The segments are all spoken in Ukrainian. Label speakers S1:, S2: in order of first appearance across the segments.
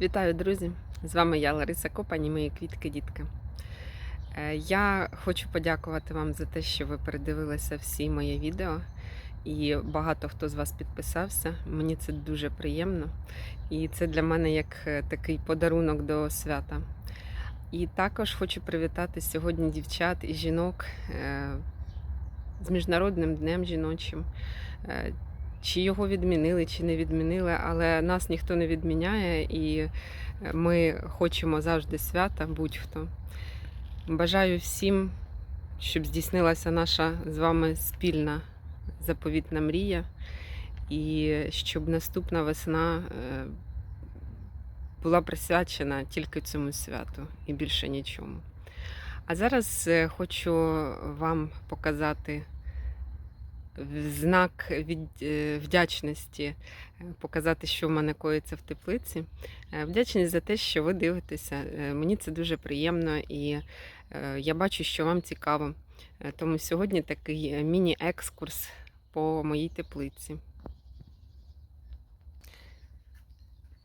S1: Вітаю, друзі! З вами я, Лариса Копані, мої квітки-дітки. Е, Я хочу подякувати вам за те, що ви передивилися всі мої відео. І багато хто з вас підписався. Мені це дуже приємно. І це для мене як е, такий подарунок до свята. І також хочу привітати сьогодні дівчат і жінок е, з Міжнародним днем жіночим. Е, Чи його відмінили, чи не відмінили, але нас ніхто не відміняє, і ми хочемо завжди свята, будь-хто. Бажаю всім, щоб здійснилася наша з вами спільна заповітна мрія, і щоб наступна весна е, була присвячена тільки цьому святу і більше нічому. А зараз е, хочу вам показати знак від, е, вдячності, е, показати, що в мене коїться в теплиці. Е, Вдячність за те, що ви дивитеся. Мені це дуже приємно і я бачу, що вам цікаво. Тому сьогодні такий міні-екскурс по моїй теплиці.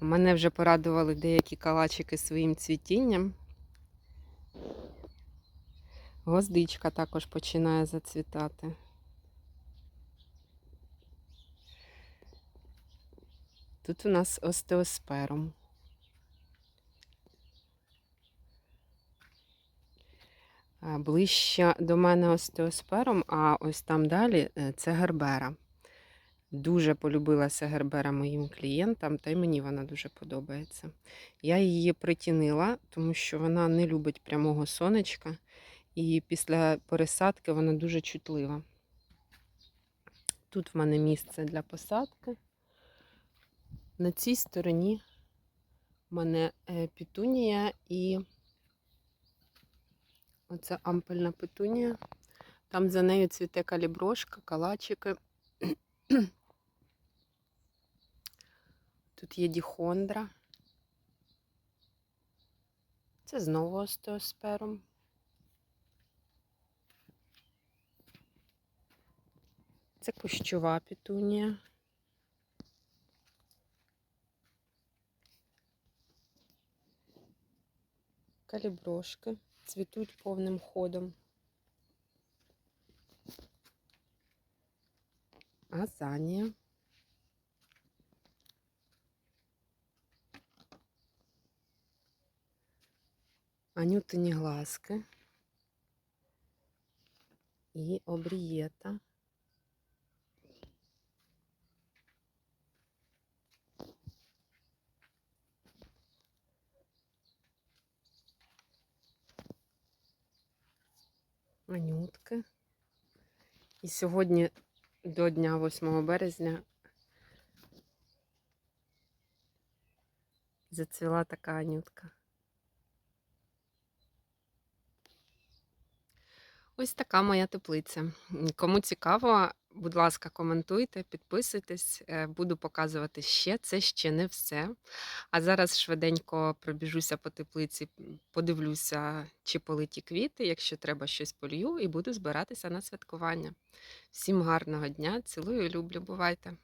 S1: Мене вже порадували деякі калачики своїм цвітінням. Гвоздичка також починає зацвітати. Тут у нас остеосперум. Ближче до мене остеосперум, а ось там далі е, це гербера. Дуже полюбилася гербера моїм клієнтам, та й мені вона дуже подобається. Я її притінила, тому що вона не любить прямого сонечка, і після пересадки вона дуже чутлива. Тут в мене місце для посадки. На цій стороні в мене е, петунія і оце ампельна петунія. Там за нею цвіте каліброшка, калачики. Тут є діхондра. Це знову остеосперум. Це кущова петунія. Каліброшки цвітуть повним ходом. Азанія. Анютині глазки і обрієта. Анютки. І сьогодні до дня 8 березня зацвіла така анютка. Ось така моя теплиця. Кому цікаво, будь ласка, коментуйте, підписуйтесь, е, буду показувати ще. Це ще не все. А зараз швиденько пробіжуся по теплиці, подивлюся, чи политі квіти. Якщо треба щось полью, і буду збиратися на святкування. Всім гарного дня, цілую, люблю, бувайте!